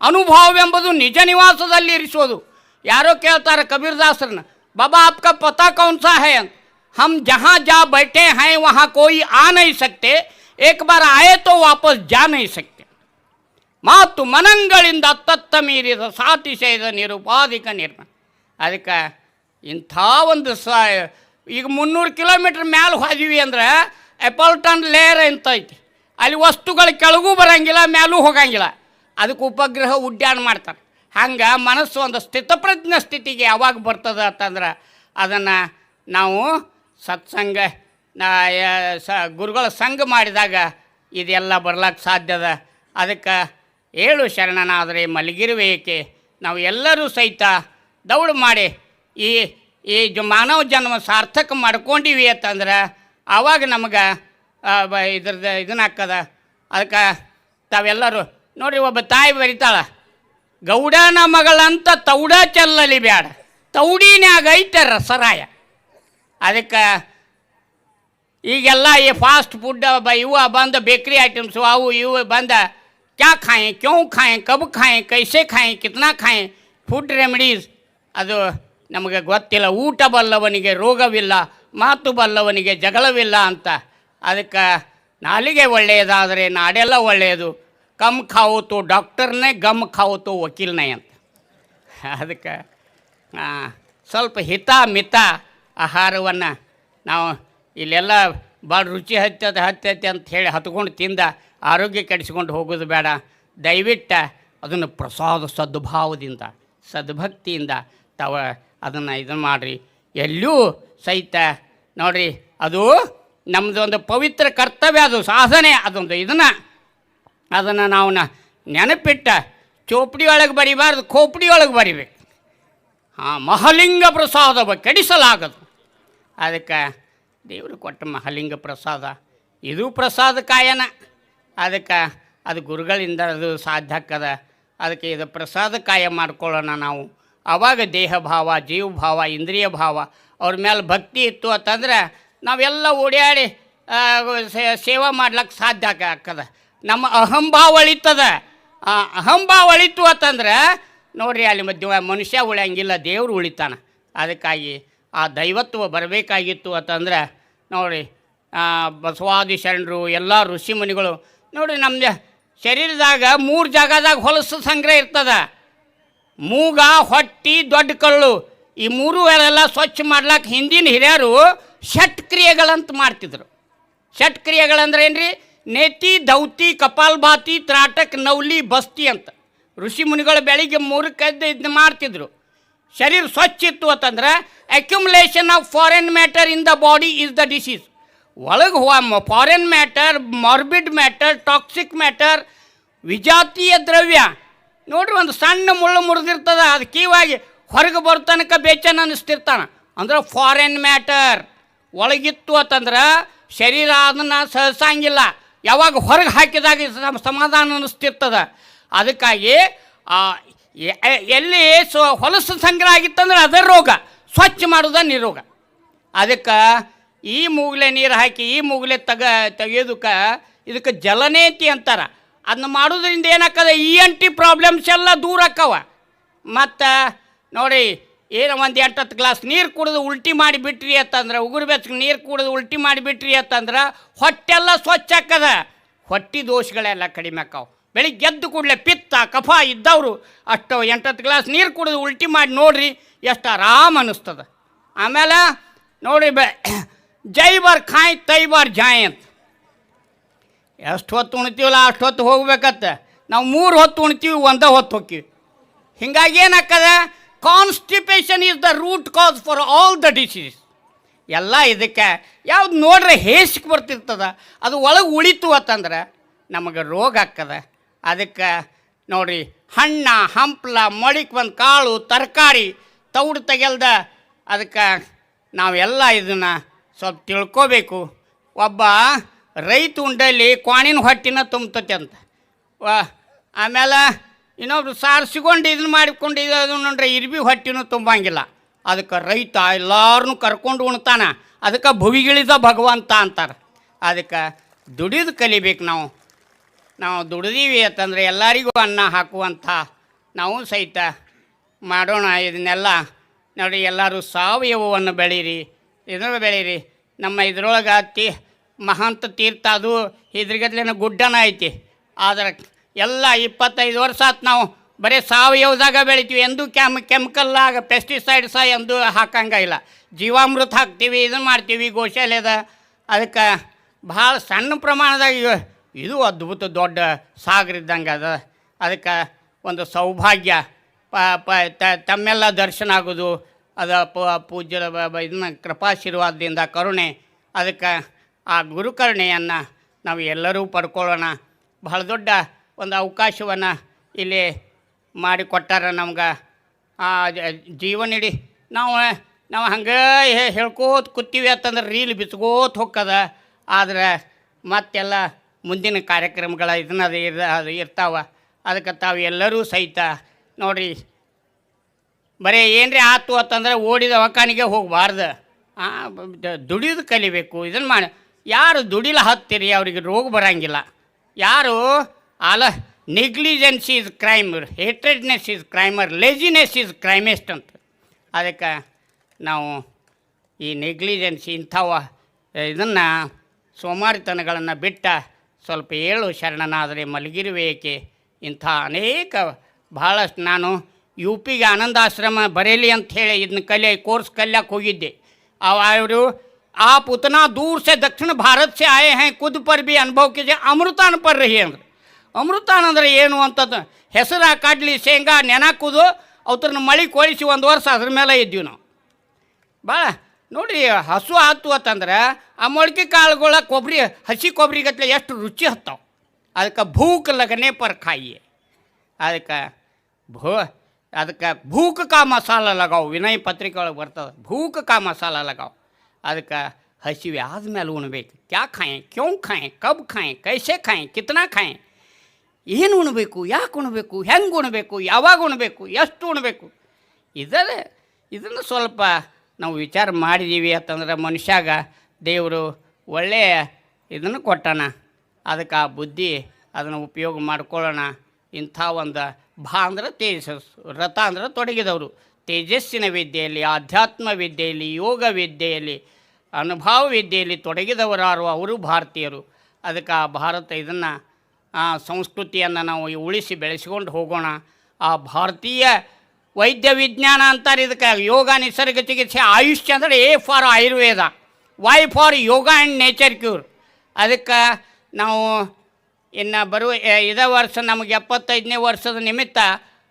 ಅನುಭಾವವೆಂಬುದು ನಿಜ ನಿವಾಸದಲ್ಲಿ ಇರಿಸೋದು. ಯಾರೋ ಕೇಳ್ತಾರೆ ಕಬೀರ್ದಾಸರನ್ನ, ಬಾಬಾ ಆಪ್ಕ ಪತಾ ಕೌನ್ಸಾ ಹೈ ಅಂತ ಹಮ್ ಜಹಾ ಜಾ ಬೈಠೆ ಹೈ, ವಹಾ ಕೋಯಿ ಆ ನೈ ಸಕ್ತೆ. एक बार आए तो वापस जा नहीं सकते ಮಾತು ಮನಂಗಳಿಂದ ಅತ್ತತ್ತ ಮೀರಿದ ಸಾತಿಶಯದ ನಿರುಪಾಧಿಕ ನಿರ್ಮಾಣ ಅದಕ್ಕೆ ಇಂಥ ಒಂದು ಸ ಈಗ ಮುನ್ನೂರು ಕಿಲೋಮೀಟ್ರ್ ಮ್ಯಾಲೆ ಹೋದಿವಿ ಅಂದ್ರೆ ಎಪಲ್ಟನ್ ಲೇಯರ್ ಅಂತ ಐತಿ ಅಲ್ಲಿ ವಸ್ತುಗಳು ಕೆಳಗೂ ಬರಂಗಿಲ್ಲ ಮ್ಯಾಲೂ ಹೋಗಂಗಿಲ್ಲ ಅದಕ್ಕೆ ಉಪಗ್ರಹ ಉಡ್ಡಾಣ ಮಾಡ್ತಾರೆ ಹಂಗೆ ಮನಸ್ಸು ಒಂದು ಸ್ಥಿತಪ್ರಜ್ಞ ಸ್ಥಿತಿಗೆ ಯಾವಾಗ ಬರ್ತದೆ ಅಂತಂದ್ರೆ ಅದನ್ನು ನಾವು ಸತ್ಸಂಗ ನಾ- ಯ- ಸ, ಗುರುಗಳ ಸಂಘ ಮಾಡಿದಾಗ ಇದೆಲ್ಲ ಬರ್ಲಕ್ಕೆ ಸಾಧ್ಯದ ಅದಕ್ಕೆ ಏಳು ಶರಣನಾದರೆ ಮಲಗಿರುವೇಕೆ ನಾವು ಎಲ್ಲರೂ ಸಹಿತ ದೌಡು ಮಾಡಿ ಈ ಈ ಜ, ಮಾನವ ಜನ್ಮ ಸಾರ್ಥಕ ಮಾಡ್ಕೊಂಡಿವಿ ಅಂತಂದ್ರೆ ಆವಾಗ ನಮಗೆ ಇದ್ರದ್ದು ಇದನ್ನ ಹಾಕದ ಅದಕ್ಕೆ ತಾವೆಲ್ಲರೂ ನೋಡಿರಿ, ಒಬ್ಬ ತಾಯಿ ಬರಿತಾಳ, ಗೌಡನ ಮಗಳಂತ ತೌಡ ಚೆಲ್ಲಲಿ ಬ್ಯಾಡ. ತೌಡಿನ್ಯಾಗ ಐತೆ ರಸರಾಯ. ಅದಕ್ಕೆ ಈಗೆಲ್ಲ ಈ ಫಾಸ್ಟ್ ಫುಡ್ ಬ ಇವು ಬಂದ ಬೇಕ್ರಿ ಐಟಮ್ಸು ಅವು ಇವು ಬಂದ ಕ್ಯಾ ಖಾಯೆ, ಕ್ಯೂ ಖಾಯೆ, ಕಬ್ ಖಾಯೆ, ಕೈಸೆ ಖಾಯೆ, ಕಿತ್ನಾ ಖಾಯೆ ಫುಡ್ ರೆಮಿಡೀಸ್ ಅದು ನಮಗೆ ಗೊತ್ತಿಲ್ಲ, ಊಟ ಬಲ್ಲವನಿಗೆ ರೋಗವಿಲ್ಲ, ಮಾತು ಬಲ್ಲವನಿಗೆ ಜಗಳವಿಲ್ಲ ಅಂತ. ಅದಕ್ಕೆ ನಾಲಿಗೆ ಒಳ್ಳೆಯದಾದರೆ ನಾಡೆಲ್ಲ ಒಳ್ಳೆಯದು. ಕಮ್ ಖಾವೋತು ಡಾಕ್ಟರ್ನೇ, ಗಮ್ ಖಾವತು ವಕೀಲನೇ ಅಂತ. ಅದಕ್ಕೆ ಸ್ವಲ್ಪ ಹಿತ ಮಿತ ಆಹಾರವನ್ನು ನಾವು ಇಲ್ಲೆಲ್ಲ ಭಾಳ ರುಚಿ ಹತ್ತದ ಹತ್ತೈತೆ ಅಂತ ಹೇಳಿ ಹತ್ಕೊಂಡು ತಿಂದ ಆರೋಗ್ಯ ಕೆಡಿಸ್ಕೊಂಡು ಹೋಗೋದು ಬೇಡ. ದಯವಿಟ್ಟು ಅದನ್ನು ಪ್ರಸಾದ ಸದ್ಭಾವದಿಂದ, ಸದ್ಭಕ್ತಿಯಿಂದ ತವ ಅದನ್ನು ಇದನ್ನು ಮಾಡಿರಿ. ಎಲ್ಲೂ ಸಹಿತ ನೋಡಿರಿ, ಅದು ನಮ್ಮದೊಂದು ಪವಿತ್ರ ಕರ್ತವ್ಯ, ಅದು ಸಾಧನೆ, ಅದೊಂದು ಇದನ್ನು ಅದನ್ನು ನಾವು ನೆನಪಿಟ್ಟ ಚೋಪಡಿಯೊಳಗೆ ಬರಿಬಾರ್ದು ಒಳಗೆ ಬರಿಬೇಕು. ಹಾಂ ಮಹಲಿಂಗ ಪ್ರಸಾದವ ಕೆಡಿಸಲಾಗದು. ಅದಕ್ಕೆ ದೇವರು ಕೊಟ್ಟ ಮಹಾಲಿಂಗ ಪ್ರಸಾದ. ಇದು ಪ್ರಸಾದ ಕಾಯನ. ಅದಕ್ಕೆ ಅದು ಗುರುಗಳಿಂದ ಅದು ಸಾಧ್ಯ ಆಕದ ಅದಕ್ಕೆ ಇದು ಪ್ರಸಾದ ಕಾಯ ಮಾಡ್ಕೊಳ್ಳೋಣ ನಾವು. ಆವಾಗ ದೇಹ ಭಾವ, ಜೀವ ಭಾವ, ಇಂದ್ರಿಯ ಭಾವ, ಅವ್ರ ಮೇಲೆ ಭಕ್ತಿ ಇತ್ತು ಅಂತಂದ್ರೆ ನಾವೆಲ್ಲ ಓಡಾಡಿ ಸೇವಾ ಮಾಡ್ಲಿಕ್ಕೆ ಸಾಧ್ಯ ಆಕದ ನಮ್ಮ ಅಹಂಭಾವ ಅಳಿತದ ಅಹಂಭಾವ ಅಳಿತು ಅಂತಂದ್ರೆ ನೋಡ್ರಿ ಅಲ್ಲಿ ಮಧ್ಯ ಮನುಷ್ಯ ಉಳಿಯಂಗಿಲ್ಲ, ದೇವರು ಉಳಿತಾನೆ. ಅದಕ್ಕಾಗಿ ಆ ದೈವತ್ವ ಬರಬೇಕಾಗಿತ್ತು ಅಂತಂದ್ರೆ, ನೋಡಿ ಬಸವಾದಿ ಶರಣರು, ಎಲ್ಲ ಋಷಿಮುನಿಗಳು ನೋಡಿ ನಮ್ಮ ಶರೀರದಾಗ ಮೂರು ಜಾಗದಾಗ ಹೊಲಸು ಸಂಗ್ರಹ ಇರ್ತದ. ಮೂಗ, ಹೊಟ್ಟಿ, ದೊಡ್ಡ ಕಳ್ಳು ಈ ಮೂರು ಎಲ್ಲ ಸ್ವಚ್ಛ ಮಾಡ್ಲಾಕ ಹಿಂದಿನ ಹಿರಿಯರು ಷಟ್ ಕ್ರಿಯೆಗಳಂತ ಮಾಡ್ತಿದ್ರು. ಷಟ್ ಕ್ರಿಯೆಗಳಂದ್ರೆ ಏನು ರೀ ನೇತಿ, ದೌತಿ ಕಪಾಲ್ಭಾತಿ ತ್ರಾಟಕ್, ನೌಲಿ, ಬಸ್ತಿ ಅಂತ. ಋಷಿ ಮುನಿಗಳು ಬೆಳಿಗ್ಗೆ ಮೂರು ಕದ್ದು ಇದನ್ನ ಮಾಡ್ತಿದ್ರು. ಶರೀರ ಸ್ವಚ್ಛ ಇತ್ತು ಅಂತಂದ್ರೆ accumulation of foreign matter in the body is the disease ಒಳಗೆ foreign matter morbid matter toxic matter ವಿಜಾತೀಯ ದ್ರವ್ಯ. ನೋಡ್ರಿ ಒಂದು ಸಣ್ಣ ಮುಳ್ಳು ಮುರಿದಿರ್ತದೆ, ಅದು ಕೀವಾಗಿ ಹೊರಗೆ ಬರ್ತನಕ ಬೇಚನ್ ಅನ್ನಿಸ್ತಿರ್ತಾನ. ಅಂದ್ರೆ ಫಾರಿನ್ ಮ್ಯಾಟರ್ ಒಳಗಿತ್ತು ಅಂತಂದ್ರೆ ಶರೀರ ಅದನ್ನು ಸಹಸಂಗಿಲ್ಲ ಯಾವಾಗ ಹೊರಗೆ ಹಾಕಿದಾಗ ಸಮ- ಸಮಾಧಾನ ಅನ್ನಿಸ್ತಿರ್ತದ. ಅದಕ್ಕಾಗಿ ಎಲ್ಲಿ ಸೊ ಹೊಲಸು ಸಂಗ್ರಹ ಆಗಿತ್ತಂದ್ರೆ ಅದೇ ರೋಗ. ಸ್ವಚ್ಛ ಮಾಡೋದ ನಿರೋಗ. ಅದಕ್ಕೆ ಈ ಮೂಗಲೆ ನೀರು ಹಾಕಿ, ಈ ಮೂಗಲೆ ತಗ, ತೆಗೆಯೋದಕ್ಕೆ ಇದಕ್ಕೆ ಜಲನೇತಿ ಅಂತಾರೆ. ಅದನ್ನ ಮಾಡೋದ್ರಿಂದ ಏನಾಕ್ಕದ ಇ ಎನ್ ಟಿ ಪ್ರಾಬ್ಲಮ್ಸ್ ಎಲ್ಲ ದೂರ ಆಕ್ಕವ. ಮತ್ತು ನೋಡಿ, ಏನು ಒಂದು ಎಂಟತ್ತು ಗ್ಲಾಸ್ ನೀರು ಕುಡಿದು ಉಲ್ಟಿ ಮಾಡಿ ಬಿಟ್ರಿ ಅಂತಂದ್ರೆ, ಉಗುರು ಬೆಚ್ಚಗೆ ನೀರು ಕುಡಿದು ಉಲ್ಟಿ ಮಾಡಿ ಬಿಟ್ರಿ ಅಂತಂದ್ರೆ ಹೊಟ್ಟೆಲ್ಲ ಸ್ವಚ್ಛ ಆಕದ ಹೊಟ್ಟೆ ದೋಷಗಳೆಲ್ಲ ಕಡಿಮೆ ಆಕ್ಕವು. ಬೆಳಿಗ್ಗೆ ಎದ್ದು ಕೂಡಲೇ ಪಿತ್ತ, ಕಫ ಇದ್ದವರು ಅಷ್ಟು ಎಂಟತ್ತು ಗ್ಲಾಸ್ ನೀರು ಕುಡಿದು ಉಲ್ಟಿ ಮಾಡಿ ನೋಡ್ರಿ ಎಷ್ಟು ಆರಾಮ ಅನ್ನಿಸ್ತದೆ. ಆಮೇಲೆ ನೋಡಿ ಬೆ ಜೈ ಬಾರ್ ಖಾಯ್ ತೈಬಾರ್ ಜಾಯ್ ಅಂತ. ಎಷ್ಟು ಹೊತ್ತು ಉಣ್ತೀವಲ್ಲ ಅಷ್ಟು ಹೊತ್ತು ಹೋಗ್ಬೇಕತ್ತ. ನಾವು ಮೂರು ಹೊತ್ತು ಉಣ್ತೀವಿ, ಒಂದೇ ಹೊತ್ತು ಹೋಗ್ತೀವಿ. ಹಿಂಗಾಗಿ ಏನಾಗ್ತದ? Constipation is the root cause for all the disease ಎಲ್ಲ ಇದಕ್ಕೆ ಯಾವ್ದು ನೋಡ್ರೆ ಹೇಸಿಗೆ ಬರ್ತಿರ್ತದ. ಅದು ಒಳಗೆ ಉಳಿತು ಅಂತಂದ್ರೆ ನಮಗೆ ರೋಗ ಆಗ್ತದ. ಅದಕ್ಕೆ ನೋಡ್ರಿ ಹಣ್ಣ, ಹಂಪ್ಲ, ಮೊಳಿಕ್ ಒಂದು ಕಾಳು, ತರಕಾರಿ, ತೌಡು ತೆಗೆಲ್ದ ಅದಕ್ಕೆ ನಾವೆಲ್ಲ ಇದನ್ನು ಸ್ವಲ್ಪ ತಿಳ್ಕೋಬೇಕು. ಒಬ್ಬ ರೈತ ಉಂಡಲ್ಲಿ ಕ್ವಾಣಿನ ಹೊಟ್ಟಿನ ತುಂಬತತೆ ಅಂತ. ವಾ ಆಮೇಲೆ ಇನ್ನೊಬ್ರು ಸಾರಿಸಿಕೊಂಡು ಇದನ್ನ ಮಾಡಿಕೊಂಡು ನೋಡ್ರೆ, ಇರ್ಬಿ ಹೊಟ್ಟಿನೂ ತುಂಬಂಗಿಲ್ಲ. ಅದಕ್ಕೆ ರೈತ ಎಲ್ಲಾರನ್ನೂ ಕರ್ಕೊಂಡು ಉಣ್ತಾನೆ. ಅದಕ್ಕೆ ಭುವಿಗಿಳಿದ ಭಗವಂತ ಅಂತಾರೆ. ಅದಕ್ಕೆ ದುಡಿದು ಕಲಿಬೇಕು ನಾವು. ನಾವು ದುಡಿದೀವಿ ಅಂತಂದರೆ ಎಲ್ಲರಿಗೂ ಅನ್ನ ಹಾಕುವಂಥ ನಾವು ಸಹಿತ ಮಾಡೋಣ. ಇದನ್ನೆಲ್ಲ ನೋಡಿ, ಎಲ್ಲರೂ ಸಾವಯವವನ್ನು ಬೆಳೀರಿ ಇದನ್ನ ಬೆಳೀರಿ. ನಮ್ಮ ಇದ್ರೊಳಗೆ ತೀ ಮಹಾಂತ ತೀರ್ಥ ಅದು ಇದ್ರಗತ್ಲಿನ ಗುಡ್ಡನ ಐತಿ. ಆದರೆ ಎಲ್ಲ ಇಪ್ಪತ್ತೈದು ವರ್ಷ ಆತು ನಾವು ಬರೀ ಸಾವಯವದಾಗ ಬೆಳಿತೀವಿ. ಎಂದೂ ಕೆಮ್ ಆಗ ಪೆಸ್ಟಿಸೈಡ್ಸ ಎಂದು ಹಾಕಂಗಿಲ್ಲ ಜೀವಾಮೃತ ಹಾಕ್ತೀವಿ, ಇದನ್ನು ಮಾಡ್ತೀವಿ ಗೋಶಾಲೆದ. ಅದಕ್ಕೆ ಭಾಳ ಸಣ್ಣ ಪ್ರಮಾಣದಾಗ ಇದು ಅದ್ಭುತ ದೊಡ್ಡ ಸಾಗರ ಇದ್ದಂಗೆ ಅದ. ಅದಕ್ಕೆ ಒಂದು ಸೌಭಾಗ್ಯ. ಪ ಪ ತಮ್ಮೆಲ್ಲ ದರ್ಶನ ಆಗೋದು, ಅದ ಪೂಜ್ಯರ ಇದನ್ನ ಕೃಪಾಶೀರ್ವಾದದಿಂದ ಕರುಣೆ. ಅದಕ್ಕೆ ಆ ಗುರುಕರುಣೆಯನ್ನು ನಾವು ಎಲ್ಲರೂ ಪಡ್ಕೊಳ್ಳೋಣ. ಬಹಳ ದೊಡ್ಡ ಒಂದು ಅವಕಾಶವನ್ನು ಇಲ್ಲಿ ಮಾಡಿಕೊಟ್ಟಾರ ನಮ್ಗೆ. ಆ ಜೀವನ ಜೀವನಿಡಿ ನಾವು ನಾವು ಹಂಗೆ ಹೇಳ್ಕೋತ ಕೂತೀವಿ ಅಂತಂದ್ರೆ ರೀಲ್ ಬಿಚ್ಕೋತ ಹೊಕ್ಕದ ಆದರೆ ಮತ್ತೆಲ್ಲ ಮುಂದಿನ ಕಾರ್ಯಕ್ರಮಗಳ ಇದನ್ನ ಅದು ಇರ ಅದು ಇರ್ತಾವ. ಅದಕ್ಕೆ ತಾವು ಎಲ್ಲರೂ ಸಹಿತ ನೋಡಿರಿ ಬರೀ ಏನ್ರಿ ಆತು ಅಂತಂದ್ರೆ ಓಡಿದ ಒಕ್ಕಾನಿಗೆ ಹೋಗಬಾರ್ದು. ದುಡಿಯೋದು ಕಲಿಬೇಕು. ಇದನ್ನು ಮಾಡಿ ಯಾರು ದುಡಿಲ ಹತ್ತಿರಿ, ಅವರಿಗೆ ರೋಗ ಬರಂಗಿಲ್ಲ. ಯಾರು ಆಲ negligence is crime, hatredness is crimer laziness is crimest ಅಂತ. ಅದಕ್ಕೆ ನಾವು ಈ ನೆಗ್ಲಿಜೆನ್ಸಿ ಇಂಥವ, ಇದನ್ನು ಸೋಮಾರಿತನಗಳನ್ನು ಬಿಟ್ಟ ಸ್ವಲ್ಪ ಏಳು ಶರಣನಾದರೆ ಮಲಗಿರುವೇಕೆ ಇಂಥ ಅನೇಕ ಭಾಳಷ್ಟು ನಾನು ಯು ಪಿಗೆ ಆನಂದಾಶ್ರಮ ಬರೇಲಿ ಅಂತ ಹೇಳಿ ಇದನ್ನ ಕಲಿ ಕೋರ್ಸ್ ಕಲಿಯಕ್ಕೆ ಹೋಗಿದ್ದೆ ಅವರು आप उतना दूर से दक्षिण भारत से आए हैं खुद पर भी अनुभव कीजिए ಅಮೃತಾನ ಪರ್ ರಹಿ ಅಂದ್ರೆ ಅಮೃತಾನ ಅಂದ್ರೆ ಏನು ಅಂತದ್ದು ಹೆಸರು ಕಡ್ಲಿ ಶೇಂಗಾ ನೆನಾಕುದು ಅವ್ರನ್ನ ಮಳೆ ಕೊಳಿಸಿ ಒಂದು ವರ್ಷ ಅದ್ರ ಮೇಲೆ ಇದ್ದೀವಿ ನಾವು ಭಾಳ ನೋಡ್ರಿ ಹಸು ಆತು ಅಂತಂದ್ರೆ ಆ ಮೊಳಕೆ ಕಾಳುಗಳ ಕೊಬ್ಬರಿ ಹಸಿ ಕೊಬ್ಬರಿ ಗತ್ಲೆ ಎಷ್ಟು ರುಚಿ ಹತ್ತಾವ ಅದಕ್ಕೆ ಭೂಕ್ ಲಗನೆ ಪರ್ ಖಾಯಿ. ಅದಕ್ಕೆ ಭೂ, ಅದಕ್ಕೆ ಭೂಕ್ ಕಾ ಮಸಾಲ ಲಗಾವ್, ವಿನಯ್ ಪತ್ರಿಕೆ ಒಳಗೆ ಬರ್ತದೆ, ಭೂಕ್ ಕಾ ಮಸಾಲ ಲಗಾವ್. ಅದಕ್ಕೆ ಹಸಿವೆ ಆದ್ಮೇಲೆ ಉಣ್ಬೇಕು. ಕ್ಯಾ ಖಾಯೆ, ಕ್ಯೂ ಖಾಯೆ, ಕಬ್ ಖಾಯೆ, ಕೈಸೆ ಖಾಯೆ, ಕಿತ್ನಾ ಖಾಯೆ? ಏನು ಉಣ್ಬೇಕು, ಯಾಕೆ ಉಣ್ಬೇಕು, ಹೆಂಗೆ ಉಣ್ಬೇಕು, ಯಾವಾಗ ಉಣ್ಬೇಕು, ಎಷ್ಟು ಉಣ್ಬೇಕು? ಇದರೇ ಇದನ್ನು ಸ್ವಲ್ಪ ನಾವು ವಿಚಾರ ಮಾಡಿದ್ದೀವಿ ಅಂತಂದ್ರೆ ಮನುಷ್ಯಾಗ ದೇವರು ಒಳ್ಳೆಯ ಇದನ್ನು ಕೊಟ್ಟಣ ಅದಕ್ಕೆ ಆ ಬುದ್ಧಿ ಅದನ್ನು ಉಪಯೋಗ ಮಾಡ್ಕೊಳ್ಳೋಣ. ಇಂಥ ಒಂದು ಭಾ ಅಂದ್ರೆ ತೇಜಸ್ ರಥ ಅಂದ್ರೆ ತೊಡಗಿದವರು. ತೇಜಸ್ಸಿನ ವಿದ್ಯೆಯಲ್ಲಿ, ಆಧ್ಯಾತ್ಮ ವಿದ್ಯೆಯಲ್ಲಿ, ಯೋಗ ವಿದ್ಯೆಯಲ್ಲಿ, ಅನುಭವ ವಿದ್ಯೆಯಲ್ಲಿ ತೊಡಗಿದವರಾರು ಅವರು ಭಾರತೀಯರು. ಅದಕ್ಕೆ ಆ ಭಾರತ ಇದನ್ನು ಸಂಸ್ಕೃತಿಯನ್ನು ನಾವು ಉಳಿಸಿ ಬೆಳೆಸ್ಕೊಂಡು ಹೋಗೋಣ. ಆ ಭಾರತೀಯ ವೈದ್ಯ ವಿಜ್ಞಾನ ಅಂತಾರೆ ಇದಕ್ಕೆ ಯೋಗ ನಿಸರ್ಗ ಚಿಕಿತ್ಸೆ ಆಯುಷ್ ಅಂದರೆ A for Ayurveda. Y for yoga and nature cure ಅದಕ್ಕೆ ನಾವು ಇನ್ನು ಬರುವ ಇದೇ ವರ್ಷ ನಮಗೆ ಎಪ್ಪತ್ತೈದನೇ ವರ್ಷದ ನಿಮಿತ್ತ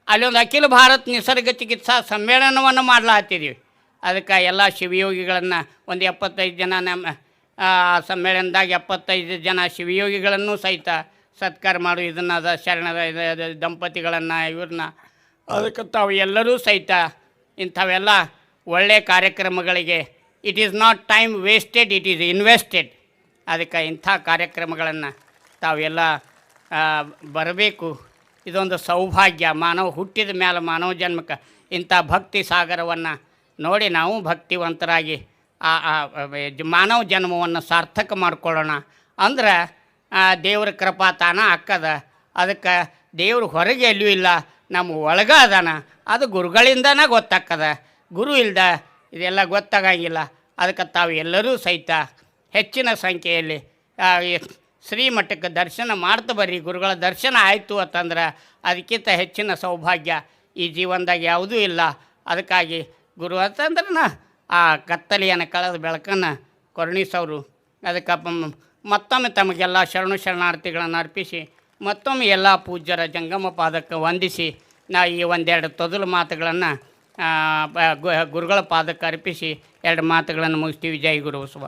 ಅಲ್ಲೊಂದು ಅಖಿಲ ಭಾರತ್ ನಿಸರ್ಗ ಚಿಕಿತ್ಸಾ ಸಮ್ಮೇಳನವನ್ನು ಮಾಡ್ಲಾತ್ತಿದ್ದೀವಿ ಅದಕ್ಕೆ ಎಲ್ಲ ಶಿವಯೋಗಿಗಳನ್ನು ಒಂದು ಎಪ್ಪತ್ತೈದು ಜನ ನಮ್ಮ ಸಮ್ಮೇಳನದಾಗ ಎಪ್ಪತ್ತೈದು ಜನ ಶಿವಯೋಗಿಗಳನ್ನು ಸಹಿತ ಸತ್ಕಾರ ಮಾಡು, ಇದನ್ನು ಅದ ಶರಣದ ದಂಪತಿಗಳನ್ನು, ಇವ್ರನ್ನ ಅದಕ್ಕೆ ತಾವು ಎಲ್ಲರೂ ಸಹಿತ ಇಂಥವೆಲ್ಲ ಒಳ್ಳೆಯ ಕಾರ್ಯಕ್ರಮಗಳಿಗೆ it is not time wasted it is invested ಅದಕ್ಕೆ ಇಂಥ ಕಾರ್ಯಕ್ರಮಗಳನ್ನು ತಾವೆಲ್ಲ ಬರಬೇಕು. ಇದೊಂದು ಸೌಭಾಗ್ಯ, ಮಾನವ ಹುಟ್ಟಿದ ಮೇಲೆ ಮಾನವ ಜನ್ಮಕ್ಕೆ. ಇಂಥ ಭಕ್ತಿ ಸಾಗರವನ್ನು ನೋಡಿ ನಾವು ಭಕ್ತಿವಂತರಾಗಿ, ಆ ಮಾನವ ಜನ್ಮವನ್ನು ಸಾರ್ಥಕ ಮಾಡಿಕೊಳ್ಳೋಣ. ಅಂದ್ರೆ ದೇವ್ರ ಕೃಪಾ ತಾನ ಅಕ್ಕದ. ಅದಕ್ಕೆ ದೇವ್ರ ಹೊರಗೆ ಎಲ್ಲೂ ಇಲ್ಲ. ನಮ್ಮ ಒಳಗೆ ಅದಾನ ಅದು ಗುರುಗಳಿಂದನೇ ಗೊತ್ತಾಕ್ಕದ ಗುರು ಇಲ್ದ ಇದೆಲ್ಲ ಗೊತ್ತಾಗಂಗಿಲ್ಲ. ಅದಕ್ಕೆ ತಾವು ಎಲ್ಲರೂ ಸಹಿತ ಹೆಚ್ಚಿನ ಸಂಖ್ಯೆಯಲ್ಲಿ ಶ್ರೀಮಠಕ್ಕೆ ದರ್ಶನ ಮಾಡ್ತಾ ಬರ್ರಿ. ಗುರುಗಳ ದರ್ಶನ ಆಯಿತು ಅಂತಂದ್ರೆ ಅದಕ್ಕಿಂತ ಹೆಚ್ಚಿನ ಸೌಭಾಗ್ಯ ಈ ಜೀವನದಾಗ ಯಾವುದೂ ಇಲ್ಲ. ಅದಕ್ಕಾಗಿ ಗುರು ಅಂತಂದ್ರೆ ಆ ಕತ್ತಲೆಯನ್ನು ಕಳೆದ ಬೆಳಕನ್ನು ಕರುಣಿಸೋರು. ಅದಕ್ಕೆ ಮತ್ತೊಮ್ಮೆ ತಮಗೆಲ್ಲ ಶರಣು ಶರಣಾರ್ಥಿಗಳನ್ನು ಅರ್ಪಿಸಿ ಮತ್ತೊಮ್ಮೆ ಎಲ್ಲ ಪೂಜ್ಯರ ಜಂಗಮ ಪಾದಕ್ಕೆ ವಂದಿಸಿ ನಾ ಈ ಒಂದೆರಡು ತೊದಲು ಮಾತುಗಳನ್ನು ಗುರುಗಳ ಪಾದಕ್ಕೆ ಅರ್ಪಿಸಿ ಎರಡು ಮಾತುಗಳನ್ನು ಮುಗಿಸ್ತೀವಿ. ಜೈ ಗುರು ಬಸವ